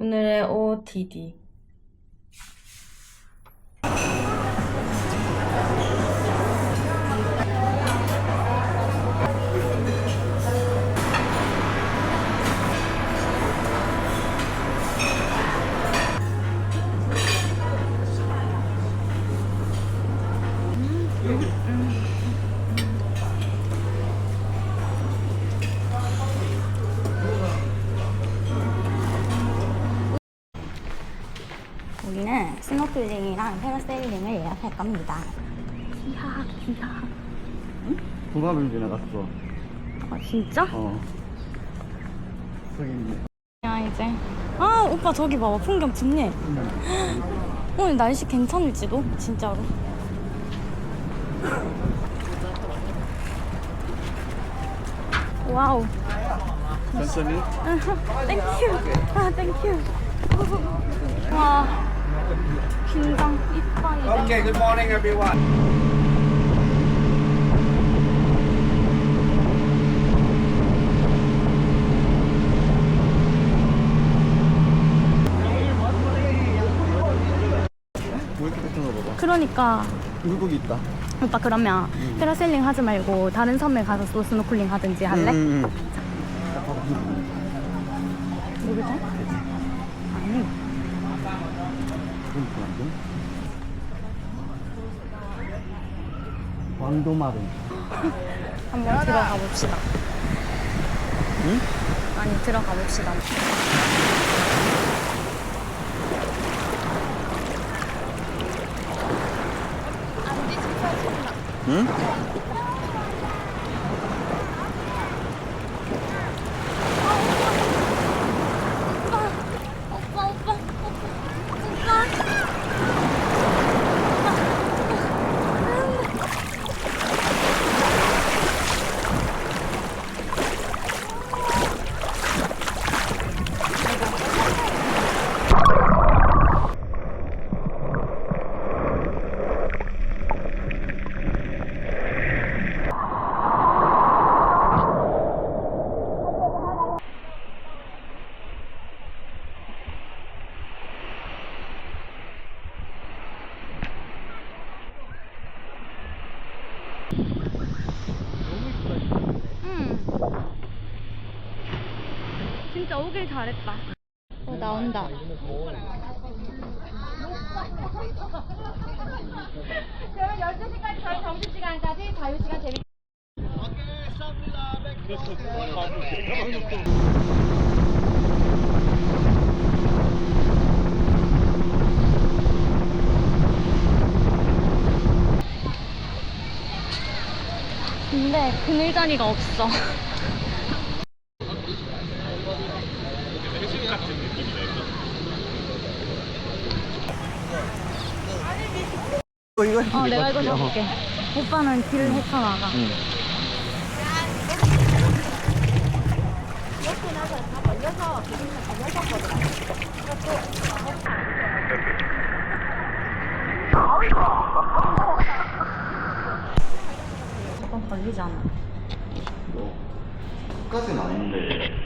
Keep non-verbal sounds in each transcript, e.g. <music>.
오늘의 OOTD. 스노클링이랑 패러세일링을 예약할 겁니다. 기하, 기하. 동화를 지나갔어. 아, 진짜? 어. 저기 있네. 야, 이제. 아, 오빠 저기 봐봐. 풍경 좋네. 오늘 날씨 괜찮을지도? 진짜로. 와우. 천천히. <laughs> 땡큐. 아, 땡큐. <laughs> 와. 긴장 이빨이. Okay, good morning, everyone. 왜 이렇게 뱉은 거 봐봐. 그러니까. 물고기 있다. 오빠 그러면 패러세일링 하지 말고 다른 섬에 가서 또 스노클링 하든지 할래? 응, 응, 모르죠? 아니 그건 안 돼? 왕도마른. 한번 들어가 봅시다 응? 아니 들어가 봅시다 응? 오길 잘했다. 어 나온다. 그러면 12시까지 저희 점심시간까지 자유시간 재밌게 근데 그늘 자리가 없어 이거 어 내가 이거 잡을게. 오빠는 길을 헤쳐나가. 응. 조금 걸리잖아. 끝까지는 아닌데.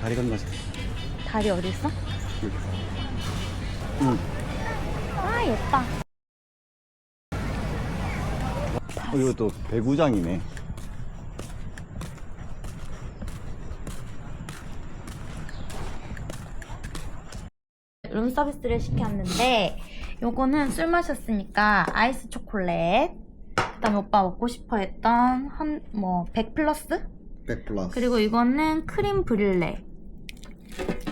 다리 건너자. 다리 어디 있어? 응. 아 예뻐 어, 이거 또 배구장이네. 룸 서비스를 시켰는데 요거는 술 마셨으니까 아이스 초콜릿 그다음에 오빠 먹고 싶어 했던 한 뭐 100 플러스 100 플러스. 그리고 이거는 크림 브릴레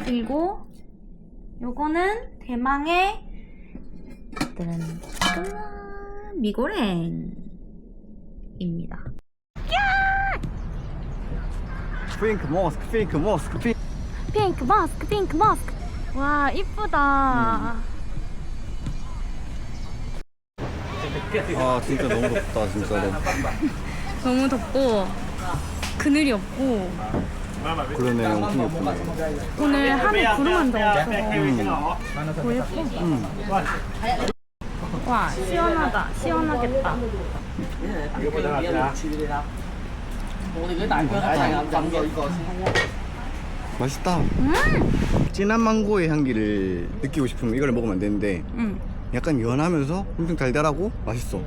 그리고 요거는 대망의 뜬 짜잔 미고랭입니다. 핑크 모스크 핑크 모스크 핑크 핑크 마스크 핑크 마스크. 와 이쁘다. 아 진짜 너무 덥다 진짜로 <laughs> 너무 덥고 그늘이 없고 그러네 엄청 예쁘네 오늘 하늘 구름 한점 없어서 음. 더 예뻐 음. 와 시원하다. 시원하겠다. 맛있다. 음! 진한 망고의 향기를 느끼고 싶으면 이걸 먹으면 안 되는데 음. 약간 연하면서 엄청 달달하고 맛있어.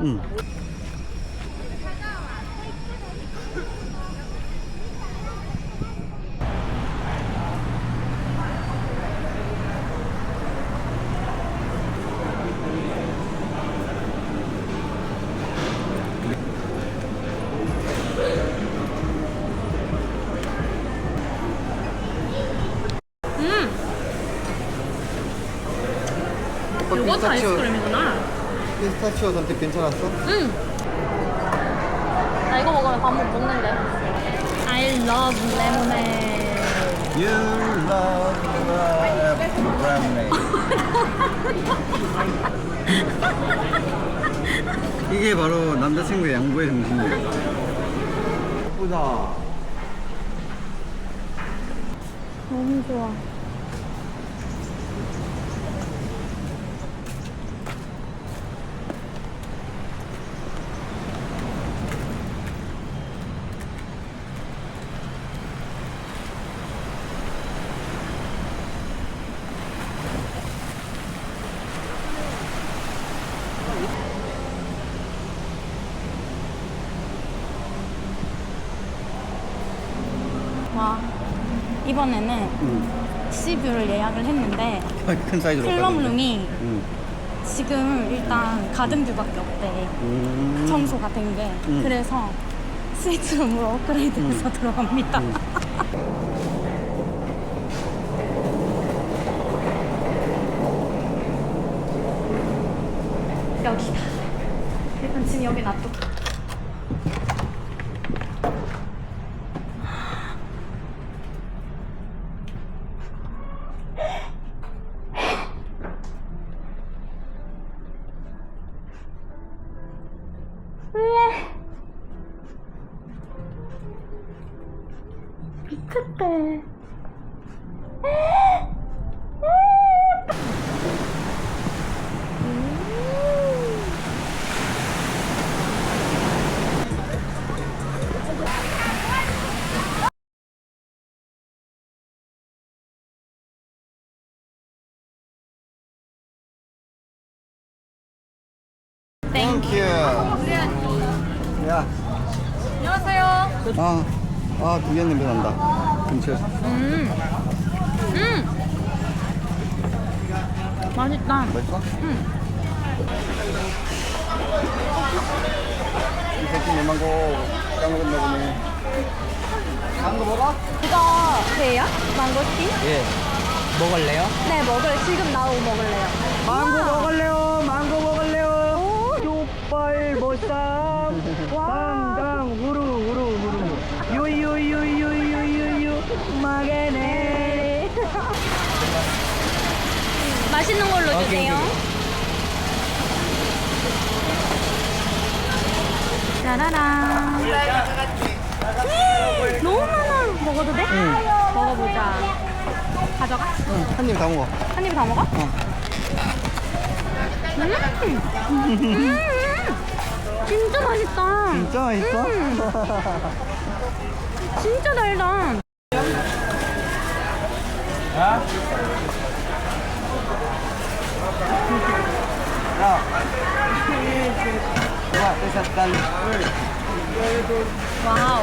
음. 요거트 아이스크림이구나 피스타치오 선택 괜찮았어? 응. 나 이거 먹으면 밥 못 먹는데. I love lemonade. You love lemonade 이게 바로 남자친구의 양보의 정신이야 예쁘다 너무 좋아. 와 이번에는 응. 시뷰를 예약을 했는데 <laughs> 큰 사이즈로 플럼룸이 응. 지금 일단 가든뷰밖에 없대 음. 청소가 된 게 음. 그래서 스위트룸으로 업그레이드해서 들어갑니다 <laughs> 여기다 일단 지금 여기 놔둬 땡큐 야 안녕하세요. 아, 아, 두개 냄새 난다. 근처에서. 음. 음. 맛있다. 맛있어? 음. 이 새끼 내 망고 까먹었나 보네. 망고 먹어? 이거 돼요? 망고티? 예. 먹을래요? 네, 먹을 지금 나오고 먹을래요. 망고 먹을래요? 망고 먹을래요? 족발 보쌈 가져가. 응, 한 입에 다 먹어. 한 입에 다 먹어? 어. 음. 음. 진짜 맛있다. 진짜 맛있어? 음. 진짜 달다. 야. 야, 뺏었단. 와우.